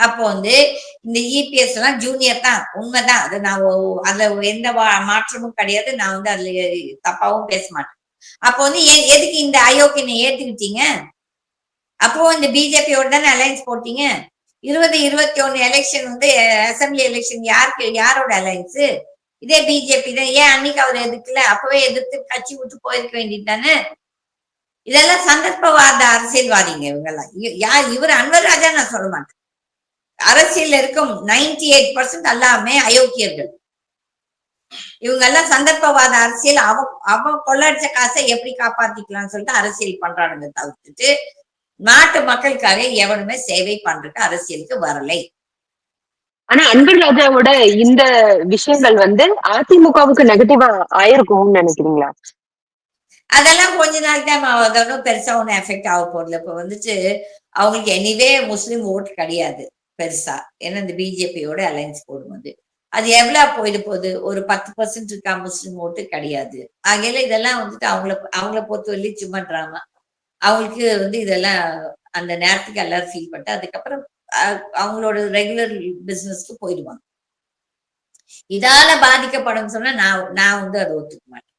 அப்போ வந்து இந்த இபிஎஸ் எல்லாம் ஜூனியர் தான். உண்மைதான். அது நான் அதுல எந்த வா- மாற்றமும் கிடையாது. நான் வந்து அதுல தப்பாவும் பேச மாட்டேன். அப்போ வந்து எதுக்கு இந்த அயோக்கியனை ஏத்துக்கிட்டீங்க? அப்போ இந்த பிஜேபியோட தானே அலையன்ஸ் போட்டீங்க? இருபது இருபத்தி ஒன்னு எலெக்ஷன் வந்து அசம்பிளி எலெக்ஷன் யாருக்கு யாரோட அலையன்ஸ் இதே பிஜேபி தான். ஏன் அன்னைக்கு அவர் எதுக்குல? அப்பவே எதிர்த்து கட்சி விட்டு போயிருக்க வேண்டியது தானே? இதெல்லாம் சந்தர்ப்பவாத அரசியல்வாதிங்க இவங்கெல்லாம். இ- யார் இவர் அன்வர் ராஜா நான் சொல்ல மாட்டேன். அரசியல்ல இருக்கும் நைன்டி எயிட் பர்சன்ட் எல்லாமே அயோக்கியர்கள். இவங்க எல்லாம் சந்தர்ப்பவாத அரசியல். அவன் அவன் கொள்ளடிச்ச காசை எப்படி காப்பாத்திக்கலாம்னு சொல்லிட்டு அரசியல் பண்றானுங்க தவிர்த்துட்டு நாட்டு மக்களுக்காக எவனுமே சேவை பண்றதுக்கு அரசியலுக்கு வரலை. ஆனா அன்வர் ராஜாவோட இந்த விஷயங்கள் வந்து அதிமுகவுக்கு நெகட்டிவா ஆயிருக்கும்னு நினைக்கிறீங்களா? அதெல்லாம் கொஞ்ச நாள் தான் அது ஒன்றும் பெருசா ஒன்றும் எஃபெக்ட் ஆக போறதில்ல. இப்போ வந்துட்டு அவங்களுக்கு எனிவே முஸ்லீம் ஓட்டு கிடையாது. பெருசா. ஏன்னா இந்த பிஜேபியோட அலைன்ஸ் போடும்போது அது. எவ்வளவு போயிட்டு போகுது? ஒரு பத்து பர்சன்ட் இருக்கா? முஸ்லீம் ஓட்டு? கிடையாது. ஆகையில இதெல்லாம் வந்துட்டு அவங்கள அவங்கள பொறுத்தவரையிலும் சும்மா ட்ராமா அவங்களுக்கு வந்து இதெல்லாம் அந்த நேரத்துக்கு எல்லாரும் ஃபீல் பண்ணிட்டு அதுக்கப்புறம் அஹ், அவங்களோட ரெகுலர் பிசினஸ்க்கு போயிடுவாங்க. இதால பாதிக்கப்படும் சொன்னா நான் நான் வந்து அதை ஒத்துக்க மாட்டேன்.